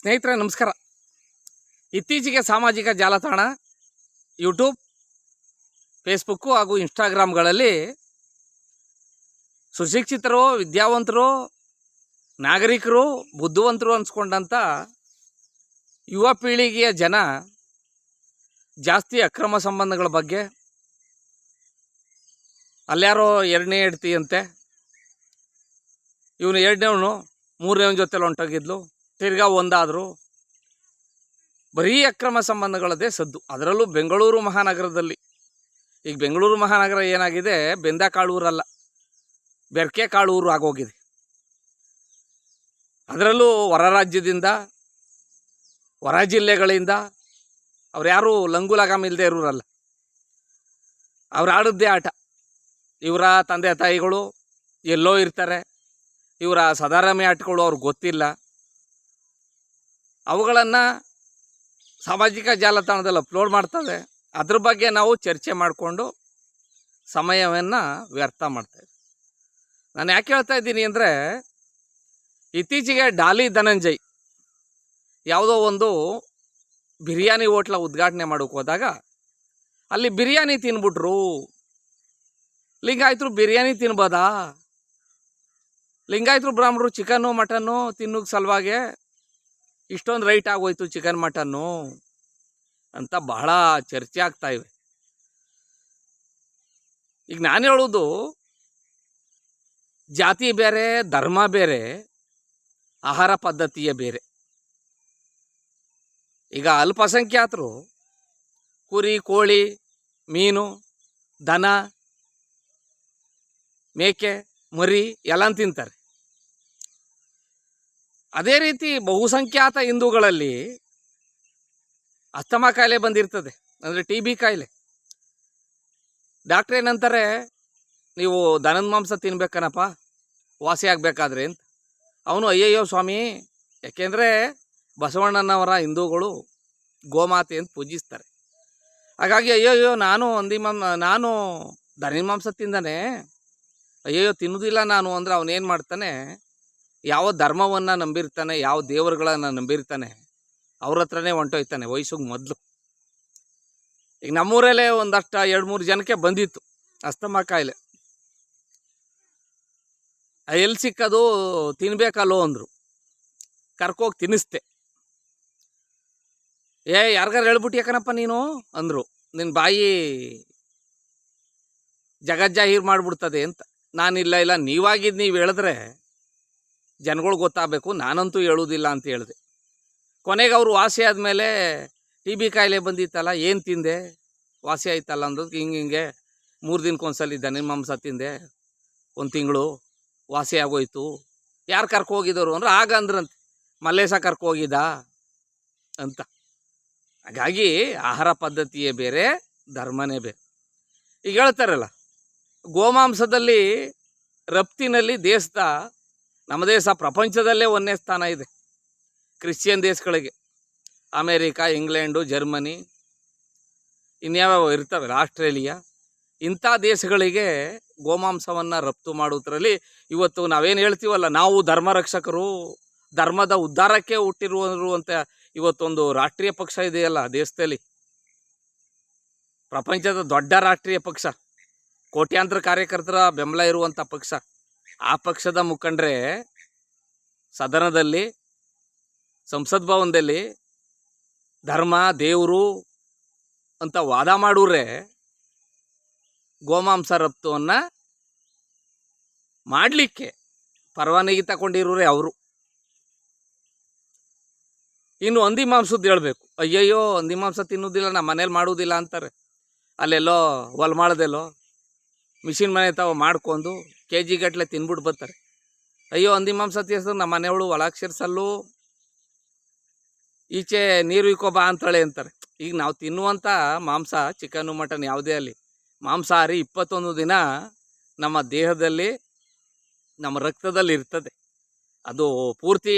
ಸ್ನೇಹಿತರೆ, ನಮಸ್ಕಾರ. ಇತ್ತೀಚೆಗೆ ಸಾಮಾಜಿಕ ಜಾಲತಾಣ ಯೂಟ್ಯೂಬ್ ಫೇಸ್ಬುಕ್ಕು ಹಾಗೂ ಇನ್ಸ್ಟಾಗ್ರಾಮ್ಗಳಲ್ಲಿ ಸುಶಿಕ್ಷಿತರು, ವಿದ್ಯಾವಂತರು, ನಾಗರಿಕರು, ಬುದ್ಧಿವಂತರು ಅನ್ಸ್ಕೊಂಡಂಥ ಯುವ ಪೀಳಿಗೆಯ ಜನ ಜಾಸ್ತಿ ಅಕ್ರಮ ಸಂಬಂಧಗಳ ಬಗ್ಗೆ, ಅಲ್ಯಾರೋ ಎರಡನೇ ಹೆಡ್ತಿ ಇವನು ಎರಡನೇವನು, ಮೂರನೇವನ ಜೊತೆಲಿ ಹೊಂಟೋಗಿದ್ಲು ತಿರ್ಗಾ ಒಂದಾದರೂ, ಬರೀ ಅಕ್ರಮ ಸಂಬಂಧಗಳದೇ ಸದ್ದು. ಅದರಲ್ಲೂ ಬೆಂಗಳೂರು ಮಹಾನಗರದಲ್ಲಿ. ಈಗ ಬೆಂಗಳೂರು ಮಹಾನಗರ ಏನಾಗಿದೆ? ಬೆಂದ ಕಾಳೂರಲ್ಲ ಬೆರ್ಕೆ ಕಾಳೂರು ಆಗೋಗಿದೆ. ಅದರಲ್ಲೂ ಹೊರ ರಾಜ್ಯದಿಂದ, ಹೊರ ಜಿಲ್ಲೆಗಳಿಂದ ಅವ್ರು ಯಾರು ಲಂಗು ಲಗಾಮ್ ಇಲ್ಲದೆ ಇರೋರಲ್ಲ. ಅವ್ರು ಆಡದ್ದೇ ಆಟ. ಇವರ ತಂದೆ ತಾಯಿಗಳು ಎಲ್ಲೋ ಇರ್ತಾರೆ. ಇವರ ಸದಾರಾಮಿ ಆಟಗಳು ಅವ್ರಿಗೆ ಗೊತ್ತಿಲ್ಲ. ಅವುಗಳನ್ನು ಸಾಮಾಜಿಕ ಜಾಲತಾಣದಲ್ಲಿ ಅಪ್ಲೋಡ್ ಮಾಡ್ತದೆ. ಅದ್ರ ಬಗ್ಗೆ ನಾವು ಚರ್ಚೆ ಮಾಡಿಕೊಂಡು ಸಮಯವನ್ನು ವ್ಯರ್ಥ ಮಾಡ್ತೇವೆ ನಾನು ಯಾಕೆ ಹೇಳ್ತಾ ಇದ್ದೀನಿ ಅಂದರೆ ಇತ್ತೀಚೆಗೆ ಡಾಲಿ ಧನಂಜಯ್ ಯಾವುದೋ ಒಂದು ಬಿರಿಯಾನಿ ಹೋಟ್ಲ ಉದ್ಘಾಟನೆ ಮಾಡೋಕೆ ಹೋದಾಗ ಅಲ್ಲಿ ಬಿರಿಯಾನಿ ತಿನ್ಬಿಟ್ರು. ಲಿಂಗಾಯಿತರು ಬಿರಿಯಾನಿ ತಿನ್ಬೋದಾ? ಲಿಂಗಾಯಿತರು ಬ್ರಾಹ್ಮಣರು ಚಿಕನ್ನು ಮಟನ್ನು ತಿನ್ನೋಕೆ ಸಲುವಾಗಿ ಇಷ್ಟೊಂದು ರೈಟ್ ಆಗೋಯ್ತು ಚಿಕನ್ ಮಟನ್ನು ಅಂತ ಬಹಳ ಚರ್ಚೆ ಆಗ್ತಾ ಇವೆ. ಈಗ ನಾನು ಹೇಳೋದು, ಜಾತಿ ಬೇರೆ, ಧರ್ಮ ಬೇರೆ, ಆಹಾರ ಪದ್ಧತಿಯೇ ಬೇರೆ. ಈಗ ಅಲ್ಪಸಂಖ್ಯಾತರು ಕುರಿ, ಕೋಳಿ, ಮೀನು, ದನ, ಮೇಕೆ, ಮರಿ ಎಲ್ಲ ತಿಂತಾರೆ. ಅದೇ ರೀತಿ ಬಹುಸಂಖ್ಯಾತ ಹಿಂದೂಗಳಲ್ಲಿ ಅಸ್ತಮ ಕಾಯಿಲೆ ಬಂದಿರ್ತದೆ. ಅಂದರೆ ಟಿ ಬಿ ಕಾಯಿಲೆ. ಡಾಕ್ಟ್ರ್ ಏನಂತಾರೆ, ನೀವು ದನದ ಮಾಂಸ ತಿನ್ಬೇಕನಪ್ಪ, ವಾಸಿ ಆಗಬೇಕಾದ್ರೆ ಅಂತ. ಅವನು ಅಯ್ಯಯ್ಯೋ ಸ್ವಾಮಿ, ಯಾಕೆಂದರೆ ಬಸವಣ್ಣನವರ ಹಿಂದೂಗಳು ಗೋಮಾತೆ ಅಂತ ಪೂಜಿಸ್ತಾರೆ. ಹಾಗಾಗಿ ಅಯ್ಯಯ್ಯೋ, ನಾನು ಹಂದಿ ನಾನು ದನದ ಮಾಂಸ ತಿಂದಾನೆ, ಅಯ್ಯಯ್ಯೋ ತಿನ್ನೋದಿಲ್ಲ ನಾನು, ಅಂದರೆ ಅವನೇನು ಮಾಡ್ತಾನೆ ಯಾವ ಧರ್ಮವನ್ನು ನಂಬಿರ್ತಾನೆ, ಯಾವ ದೇವರುಗಳನ್ನು ನಂಬಿರ್ತಾನೆ, ಅವ್ರ ಹತ್ರನೇ ಹೊಂಟೋಯ್ತಾನೆ ವಯಸ್ಸಿಗೆ ಮೊದಲು. ಈಗ ನಮ್ಮೂರಲ್ಲೇ ಒಂದಷ್ಟು ಎರಡು ಮೂರು ಜನಕ್ಕೆ ಬಂದಿತ್ತು ಅಸ್ತಮ ಕಾಯಿಲೆ. ಎಲ್ಲಿ ಸಿಕ್ಕದು ತಿನ್ಬೇಕಲ್ಲೋ ಅಂದರು. ಕರ್ಕೋಗಿ ತಿನ್ನಿಸ್ದೆ. ಏ, ಯಾರಿಗಾರು ಹೇಳ್ಬಿಟ್ಟು ಯಾಕನಪ್ಪ ನೀನು? ಅಂದರು. ನಿನ್ನ ಬಾಯಿ ಜಗಜ್ಜಾಹೀರ್ ಮಾಡಿಬಿಡ್ತದೆ ಅಂತ. ನಾನಿಲ್ಲ, ಇಲ್ಲ ನೀವಾಗಿದ್ದು ನೀವು ಹೇಳಿದ್ರೆ ಜನಗಳು ಗೊತ್ತಾಗಬೇಕು, ನಾನಂತೂ ಹೇಳೋದಿಲ್ಲ ಅಂತ ಹೇಳಿದೆ. ಕೊನೆಗೆ ಅವರು ವಾಸಿ ಆದಮೇಲೆ ಟಿ ಬಿ ಕಾಯಿಲೆ ಬಂದಿತ್ತಲ್ಲ, ಏನು ತಿಂದೆ? ವಾಸಿ ಆಯ್ತಲ್ಲ ಅಂದದ್ದು ಹಿಂಗೆ ಹಿಂಗೆ ಮೂರು ದಿನಕ್ಕೊಂದ್ಸಲ ದನ ಮಾಂಸ ತಿಂದೆ, ಒಂದು ತಿಂಗಳು ವಾಸಿ ಆಗೋಯ್ತು. ಯಾರು ಕರ್ಕೊ ಹೋಗಿದ್ದವರು? ಅಂದ್ರೆ ಆಗ ಅಂದ್ರಂತೆ, ಮಲ್ಲೇಶ ಕರ್ಕೊ ಅಂತ. ಹಾಗಾಗಿ ಆಹಾರ ಪದ್ಧತಿಯೇ ಬೇರೆ, ಧರ್ಮನೇ ಬೇರೆ. ಈಗ ಹೇಳ್ತಾರಲ್ಲ, ಗೋಮಾಂಸದಲ್ಲಿ ರಫ್ತಿನಲ್ಲಿ ದೇಶದ ನಮ್ಮ ದೇಶ ಪ್ರಪಂಚದಲ್ಲೇ ಒಂದನೇ ಸ್ಥಾನ ಇದೆ. ಕ್ರಿಶ್ಚಿಯನ್ ದೇಶಗಳಿಗೆ. ಅಮೇರಿಕಾ, ಇಂಗ್ಲೆಂಡು, ಜರ್ಮನಿ ಇನ್ಯಾವ್ಯಾವ ಇರ್ತವಲ್ಲ ಆಸ್ಟ್ರೇಲಿಯಾ. ಇಂಥ ದೇಶಗಳಿಗೆ ಗೋಮಾಂಸವನ್ನು ರಫ್ತು ಮಾಡುವುದರಲ್ಲಿ ಇವತ್ತು ನಾವೇನು ಹೇಳ್ತೀವಲ್ಲ, ನಾವು ಧರ್ಮ ರಕ್ಷಕರು ಧರ್ಮದ ಉದ್ಧಾರಕ್ಕೆ ಹುಟ್ಟಿರುವರು ಅಂತ ಇವತ್ತೊಂದು ರಾಷ್ಟ್ರೀಯ ಪಕ್ಷ ಇದೆಯಲ್ಲ ದೇಶದಲ್ಲಿ. ಪ್ರಪಂಚದ ದೊಡ್ಡ ರಾಷ್ಟ್ರೀಯ ಪಕ್ಷ. ಕೋಟ್ಯಾಂತರ ಕಾರ್ಯಕರ್ತರ ಬೆಂಬಲ ಇರುವಂಥ ಪಕ್ಷ. ಆ ಪಕ್ಷದ ಮುಖಂಡರೇ ಸದನದಲ್ಲಿ, ಸಂಸತ್ ಭವನದಲ್ಲಿ ಧರ್ಮ, ದೇವರು ಅಂತ ವಾದ ಮಾಡೋರೆ ಗೋಮಾಂಸ ರಫ್ತುವನ್ನು ಮಾಡಲಿಕ್ಕೆ ಪರವಾನಗಿ ತಗೊಂಡಿರೋರೆ ಅವರು. ಇನ್ನು ಹಂದಿ ಮಾಂಸದ್ದು ಹೇಳಬೇಕು. ಅಯ್ಯಯ್ಯೋ, ಹಂದಿ ಮಾಂಸ ತಿನ್ನೋದಿಲ್ಲ ನಮ್ಮ ಮನೇಲಿ ಮಾಡೋದಿಲ್ಲ ಅಂತಾರೆ. ಅಲ್ಲೆಲ್ಲೋ ಹೊಲ್ಮಾಳ್ದೆಲ್ಲೋ. ಮಿಷಿನ್ ಮನೆ ತಾವು ಮಾಡ್ಕೊಂಡು ಕೆ ಜಿ ಗಟ್ಟಲೆ ತಿನ್ಬಿಟ್ಟು ಬರ್ತಾರೆ. ಅಯ್ಯೋ ಹಂದಿ ಮಾಂಸ ತೀರ್ಸಿದ್ರೆ ನಮ್ಮ ಮನೆಯವಳು ಒಳಗೆ ಈಚೆ ನೀರು ಇಕ್ಕೋ ಬಾ ಅಂತಾಳೆ ಅಂತಾರೆ. ಈಗ ನಾವು ತಿನ್ನುವಂಥ ಮಾಂಸ ಚಿಕನ್ನು ಮಟನ್ ಯಾವುದೇ ಅಲ್ಲಿ, ಮಾಂಸಾಹಾರಿ ಇಪ್ಪತ್ತೊಂದು ದಿನ ನಮ್ಮ ದೇಹದಲ್ಲಿ, ನಮ್ಮ ರಕ್ತದಲ್ಲಿ ಇರ್ತದೆ. ಅದು ಪೂರ್ತಿ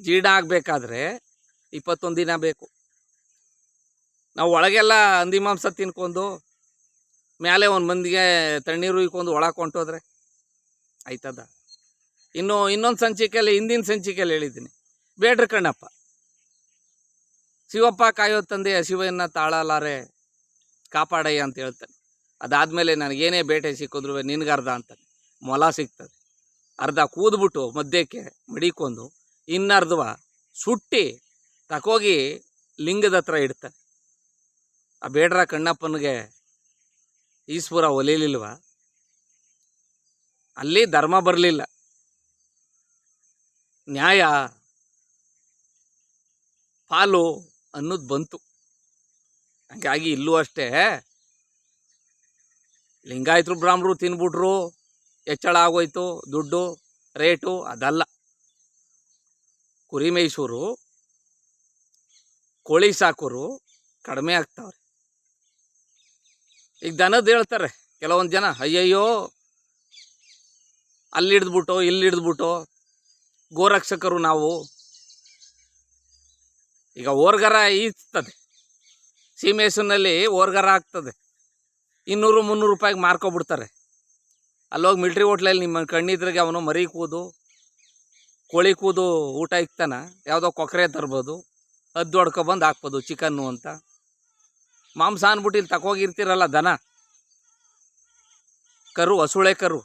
ಜೀರ್ಣ ಆಗಬೇಕಾದ್ರೆ ಇಪ್ಪತ್ತೊಂದು ದಿನ ಬೇಕು. ನಾವು ಒಳಗೆಲ್ಲ ಹಂದಿ ಮಾಂಸ ತಿನ್ಕೊಂಡು ಮೇಲೆ ಒಂದು ಮಂದಿಗೆ ತಣ್ಣೀರು ಇಕ್ಕೊಂಡು ಒಳಗೆ ಹೊಂಟೋದ್ರೆ ಆಯ್ತದ? ಇನ್ನು ಇನ್ನೊಂದು ಸಂಚಿಕೆಯಲ್ಲಿ, ಹಿಂದಿನ ಸಂಚಿಕೆಯಲ್ಲಿ ಹೇಳಿದ್ದೀನಿ. ಬೇಡ್ರಿ ಕಣ್ಣಪ್ಪ. ಶಿವಪ್ಪ ಕಾಯೋ ತಂದೆ ಶಿವಯನ್ನ ತಾಳಲಾರೆ ಕಾಪಾಡಯ್ಯ ಅಂತ ಹೇಳ್ತಾನೆ. ಅದಾದಮೇಲೆ ನನಗೇನೇ ಬೇಟೆ ಸಿಕ್ಕಿದ್ರು ಅರ್ಧ ಅಂತಾನೆ. ಮೊಲ ಸಿಗ್ತದೆ. ಅರ್ಧ ಕೂದ್ಬಿಟ್ಟು ಮಧ್ಯಕ್ಕೆ ಮಡಿಕೊಂಡು ಇನ್ನರ್ಧವ ಸುಟ್ಟಿ ತಕೋಗಿ ಲಿಂಗದ ಹತ್ರ ಇಡ್ತಾನೆ. ಆ ಬೇಡ್ರ ಕಣ್ಣಪ್ಪನಿಗೆ ಈಶ್ವರ ಒಲಿಲಿಲ್ವ ಅಲ್ಲಿ ಧರ್ಮ ಬರಲಿಲ್ಲ. ನ್ಯಾಯ, ಪಾಲು ಅನ್ನೋದು ಬಂತು. ಹಾಗಾಗಿ ಇಲ್ಲೂ ಅಷ್ಟೇ. ಲಿಂಗಾಯತರು ಬ್ರಾಹ್ಮರು ತಿನ್ಬಿಟ್ರು, ಹೆಚ್ಚಳ ಆಗೋಯ್ತು, ದುಡ್ಡು, ರೇಟು ಅದಲ್ಲ. ಕುರಿಮೈಸೂರು ಕೋಳಿ ಸಾಕೋರು ಕಡಿಮೆ ಆಗ್ತಾವ್ರೆ. ಈಗ ದನದ ಹೇಳ್ತಾರೆ, ಕೆಲವೊಂದು ಜನ, ಅಯ್ಯಯ್ಯೋ, ಅಲ್ಲಿ ಹಿಡಿದ್ಬಿಟ್ಟು, ಇಲ್ಲಿ ಹಿಡಿದ್ಬಿಟ್ಟು, ಗೋರಕ್ಷಕರು ನಾವು. ಈಗ ಓರ್ಗರ ಈಸ್ತದೆ ಸೀಮೇಶನಲ್ಲಿ ಓರ್ಗರ ಆಗ್ತದೆ. ಇನ್ನೂರು ಮುನ್ನೂರು ರೂಪಾಯಿಗೆ ಮಾರ್ಕೊಬಿಡ್ತಾರೆ. ಅಲ್ಲೋಗಿ ಮಿಲ್ಟ್ರಿ ಹೋಟ್ಲಲ್ಲಿ ನಿಮ್ಮ ಕಣ್ಣಿದ್ರಿಗೆ ಅವನು ಮರಿ ಕೂದು, ಕೋಳಿ ಕೂದು ಊಟ ಇಕ್ತಾನ, ಯಾವುದೋ ಕೊಕ್ಕರೆ ತರ್ಬೋದು ಅದ್ದು ಹೊಡ್ಕೊಬಂದು ಹಾಕ್ಬೋದು ಚಿಕನ್ನು ಅಂತ. ಮಾಂಸ ಅಂದ್ಬಿಟ್ಟು ಇಲ್ಲಿ ತಕೋಗಿರ್ತೀರಲ್ಲ ದನ? ಕರು, ಹಸುಳೆ ಕರು.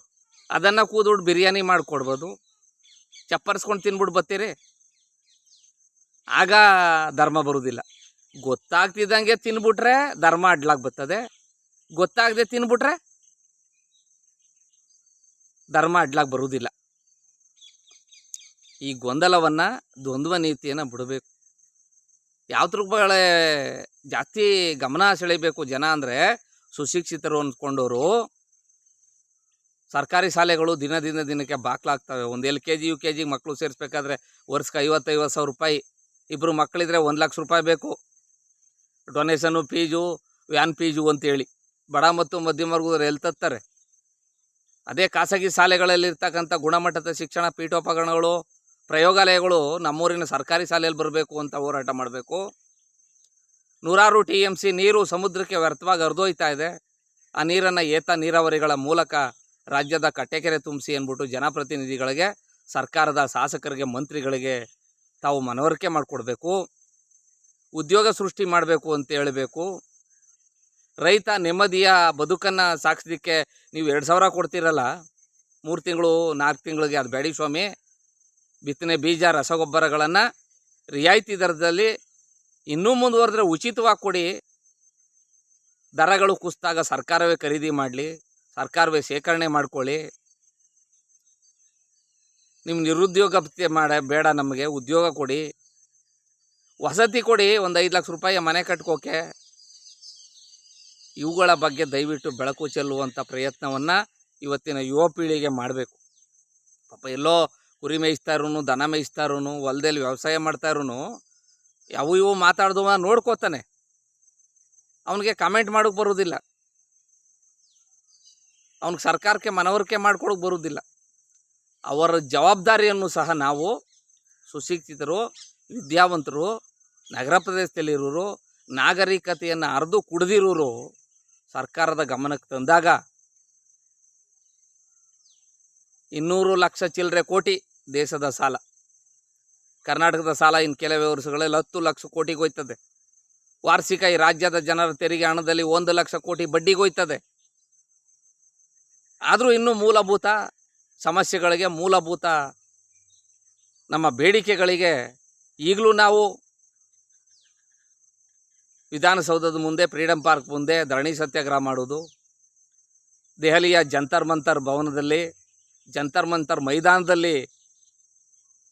ಅದನ್ನು ಕೂದ್ಬಿಟ್ಟು ಬಿರಿಯಾನಿ ಮಾಡಿಕೊಡ್ಬೋದು. ಚಪ್ಪರ್ಸ್ಕೊಂಡು ತಿನ್ಬಿಟ್ಟು ಬರ್ತೀರಿ. ಆಗ ಧರ್ಮ ಬರುವುದಿಲ್ಲ ಗೊತ್ತಾಗ್ತಿದ್ದಂಗೆ ತಿನ್ಬಿಟ್ರೆ ಧರ್ಮ ಅಡ್ಲಾಗ್ ಬರ್ತದೆ. ಗೊತ್ತಾಗದೆ ತಿನ್ಬಿಟ್ರೆ ಧರ್ಮ ಅಡ್ಲಾಗ್ ಬರುವುದಿಲ್ಲ ಈ ಗೊಂದಲವನ್ನು ದ್ವಂದ್ವ ನೀತಿಯನ್ನು ಬಿಡಬೇಕು. ಯಾವ್ದ್ರ ಬಗ್ಗೆ ಜಾಸ್ತಿ ಗಮನ ಸೆಳೆಯಬೇಕು ಜನ ಅಂದರೆ ಸುಶಿಕ್ಷಿತರು ಅಂದ್ಕೊಂಡವರು ಸರ್ಕಾರಿ ಶಾಲೆಗಳು ದಿನ ದಿನ ದಿನಕ್ಕೆ ಬಾಕ್ಲಾಗ್ತವೆ ಒಂದು L K G, U K ಜಿಗೆ ಮಕ್ಕಳು ಸೇರಿಸ್ಬೇಕಾದ್ರೆ ವರ್ಷಕ್ಕೆ ಐವತ್ತೈವತ್ತು ಸಾವಿರ ರೂಪಾಯಿ. ಇಬ್ಬರು ಮಕ್ಕಳಿದ್ರೆ ಒಂದು ಲಕ್ಷ ರೂಪಾಯಿ ಬೇಕು. ಡೊನೇಷನು, ಫೀಜು, ವ್ಯಾನ್ ಫೀಜು ಅಂತೇಳಿ. ಬಡ ಮತ್ತು ಮಧ್ಯಮ ವರ್ಗದವ್ರು ಎಲ್ಲಿ ತತ್ತಾರೆ? ಅದೇ ಖಾಸಗಿ ಶಾಲೆಗಳಲ್ಲಿ ಇರ್ತಕ್ಕಂಥ ಗುಣಮಟ್ಟದ ಶಿಕ್ಷಣ, ಪೀಠೋಪಕರಣಗಳು ಪ್ರಯೋಗಾಲಯಗಳು ನಮ್ಮೂರಿನ ಸರ್ಕಾರಿ ಶಾಲೆಯಲ್ಲಿ ಬರಬೇಕು ಅಂತ ಹೋರಾಟ ಮಾಡಬೇಕು. ನೂರಾರು ಟಿ ಎಂ ಸಿ ನೀರು ಸಮುದ್ರಕ್ಕೆ ವ್ಯರ್ಥವಾಗಿ ಹರಿದೋಯ್ತಾ ಇದೆ. ಆ ನೀರನ್ನು ಏತ ನೀರಾವರಿಗಳ ಮೂಲಕ ರಾಜ್ಯದ ಕಟ್ಟೆಕೆರೆ ತುಂಬಿಸಿ ಅಂದ್ಬಿಟ್ಟು ಜನಪ್ರತಿನಿಧಿಗಳಿಗೆ, ಸರ್ಕಾರದ ಶಾಸಕರಿಗೆ, ಮಂತ್ರಿಗಳಿಗೆ ತಾವು ಮನವರಿಕೆ ಮಾಡಿಕೊಡ್ಬೇಕು. ಉದ್ಯೋಗ ಸೃಷ್ಟಿ ಮಾಡಬೇಕು ಅಂತ ಹೇಳಬೇಕು. ರೈತ ನೆಮ್ಮದಿಯ ಬದುಕನ್ನು ಸಾಗಿಸ್ಲಿಕ್ಕೆ ನೀವು ಎರಡು ಸಾವಿರ ಕೊಡ್ತೀರಲ್ಲ, ಮೂರು ತಿಂಗಳು, ನಾಲ್ಕು ತಿಂಗಳಿಗೆ, ಅದು ಬೇಡಿ ಸ್ವಾಮಿ. ಬಿತ್ತನೆ ಬೀಜ, ರಸಗೊಬ್ಬರಗಳನ್ನು ರಿಯಾಯಿತಿ ದರದಲ್ಲಿ ಇನ್ನೂ ಮುಂದುವರೆದ್ರೆ ಉಚಿತವಾಗಿ ಕೊಡಿ. ದರಗಳು ಕುಸಿದಾಗ ಸರ್ಕಾರವೇ ಖರೀದಿ ಮಾಡಲಿ, ಸರ್ಕಾರವೇ ಶೇಖರಣೆ ಮಾಡ್ಕೊಳ್ಳಿ. ನಿಮ್ಮ ನಿರುದ್ಯೋಗ ಮಾಡ, ಬೇಡ ನಮಗೆ, ಉದ್ಯೋಗ ಕೊಡಿ. ವಸತಿ ಕೊಡಿ, ಒಂದು ಐದು ಲಕ್ಷ ರೂಪಾಯಿ ಮನೆ ಕಟ್ಕೋಕೆ. ಇವುಗಳ ಬಗ್ಗೆ ದಯವಿಟ್ಟು ಬೆಳಕು ಚೆಲ್ಲುವಂಥ ಪ್ರಯತ್ನವನ್ನು ಇವತ್ತಿನ ಯುವ ಪೀಳಿಗೆ ಮಾಡಬೇಕು. ಪಾಪ ಎಲ್ಲೋ ಕುರಿ ಮೇಯಿಸ್ತಾರೂ ದನ ಮೇಯಿಸ್ತಾರೂ ಹೊಲದಲ್ಲಿ ವ್ಯವಸಾಯ ಮಾಡ್ತಾರೂ ಅವು ಇವು ಮಾತಾಡ್ದವ ನೋಡ್ಕೋತಾನೆ. ಅವನಿಗೆ ಕಮೆಂಟ್ ಮಾಡೋಕೆ ಬರೋದಿಲ್ಲ. ಅವ್ನಿಗೆ ಸರ್ಕಾರಕ್ಕೆ, ಮನವರಿಕೆ ಮಾಡ್ಕೊಳಕ್ಕೆ ಬರೋದಿಲ್ಲ. ಅವರ ಜವಾಬ್ದಾರಿಯನ್ನು ಸಹ ನಾವು ಸುಶಿಕ್ಷಿತರು, ವಿದ್ಯಾವಂತರು, ನಗರ ಪ್ರದೇಶದಲ್ಲಿರೋರು, ನಾಗರಿಕತೆಯನ್ನು ಅರ್ದು ಕುಡಿದಿರೋರು ಸರ್ಕಾರದ ಗಮನಕ್ಕೆ ತಂದಾಗ ಇನ್ನೂರು ಲಕ್ಷ ಚಿಲ್ಲರೆ ಕೋಟಿ ದೇಶದ ಸಾಲ. ಕರ್ನಾಟಕದ ಸಾಲ ಇನ್ನು ಕೆಲವೇ ವರ್ಷಗಳಲ್ಲಿ ಹತ್ತು ಲಕ್ಷ ಕೋಟಿಗೆ ವಾರ್ಷಿಕ ಈ ರಾಜ್ಯದ ಜನರ ತೆರಿಗೆ ಹಣದಲ್ಲಿ ಒಂದು ಲಕ್ಷ ಕೋಟಿ ಬಡ್ಡಿಗೆ ಹೋಯ್ತದೆ. ಆದರೂ ಇನ್ನೂ ಮೂಲಭೂತ ಸಮಸ್ಯೆಗಳಿಗೆ ಮೂಲಭೂತ ನಮ್ಮ ಬೇಡಿಕೆಗಳಿಗೆ ಈಗಲೂ ನಾವು ವಿಧಾನಸೌಧದ ಮುಂದೆ ಫ್ರೀಡಮ್ ಪಾರ್ಕ್ ಮುಂದೆ ಧರಣಿ ಸತ್ಯಾಗ್ರಹ ಮಾಡೋದು ದೆಹಲಿಯ ಜಂತರ್ ಮಂತರ್ ಭವನದಲ್ಲಿ, ಜಂತರ್ ಮಂತರ್ ಮೈದಾನದಲ್ಲಿ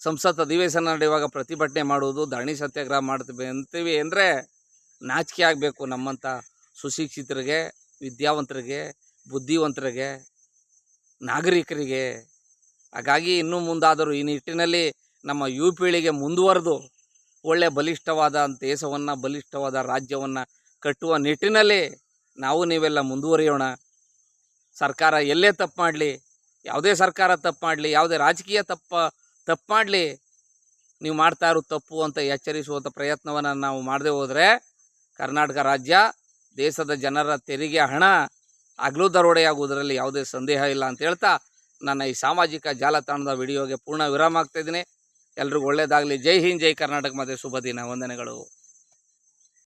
ಸಂಸತ್ ಅಧಿವೇಶನ ನಡೆಯುವಾಗ ಪ್ರತಿಭಟನೆ ಮಾಡುವುದು, ಧರಣಿ ಸತ್ಯಾಗ್ರಹ ಮಾಡ್ತೀವಿ ಅಂತೀವಿ ಅಂದರೆ ನಾಚಿಕೆ ಆಗಬೇಕು ನಮ್ಮಂಥ ಸುಶಿಕ್ಷಿತರಿಗೆ, ವಿದ್ಯಾವಂತರಿಗೆ, ಬುದ್ಧಿವಂತರಿಗೆ, ನಾಗರಿಕರಿಗೆ. ಹಾಗಾಗಿ ಇನ್ನೂ ಮುಂದಾದರೂ ಈ ನಿಟ್ಟಿನಲ್ಲಿ ನಮ್ಮ ಯುವ ಪೀಳಿಗೆ ಮುಂದುವರೆದು ಒಳ್ಳೆಯ ಬಲಿಷ್ಠವಾದ ದೇಶವನ್ನು, ಬಲಿಷ್ಠವಾದ ರಾಜ್ಯವನ್ನು ಕಟ್ಟುವ ನಿಟ್ಟಿನಲ್ಲಿ ನಾವು ನೀವೆಲ್ಲ ಮುಂದುವರಿಯೋಣ. ಸರ್ಕಾರ ಎಲ್ಲೇ ತಪ್ಪು ಮಾಡಲಿ, ಯಾವುದೇ ಸರ್ಕಾರ ತಪ್ಪು ಮಾಡಲಿ, ಯಾವುದೇ ರಾಜಕೀಯ ತಪ್ಪ ತಪ್ಪು ಮಾಡಲಿ. ನೀವು ಮಾಡ್ತಾ ಇರೋ ತಪ್ಪು ಅಂತ ಎಚ್ಚರಿಸುವಂಥ ಪ್ರಯತ್ನವನ್ನು ನಾವು ಮಾಡದೆ ಹೋದರೆ ಕರ್ನಾಟಕ ರಾಜ್ಯ ದೇಶದ ಜನರ ತೆರಿಗೆ ಹಣ ಹಗಲು ದರೋಡೆಯಾಗುವುದರಲ್ಲಿ ಯಾವುದೇ ಸಂದೇಹ ಇಲ್ಲ ಅಂತ ಹೇಳ್ತಾ ನನ್ನ ಈ ಸಾಮಾಜಿಕ ಜಾಲತಾಣದ ವಿಡಿಯೋಗೆ ಪೂರ್ಣ ವಿರಾಮ ಆಗ್ತಾಯಿದ್ದೀನಿ ಎಲ್ರಿಗೂ ಒಳ್ಳೆಯದಾಗಲಿ ಜೈ ಹಿಂದ್, ಜೈ ಕರ್ನಾಟಕ. ಮತ್ತು ಶುಭ ದಿನ. ವಂದನೆಗಳು.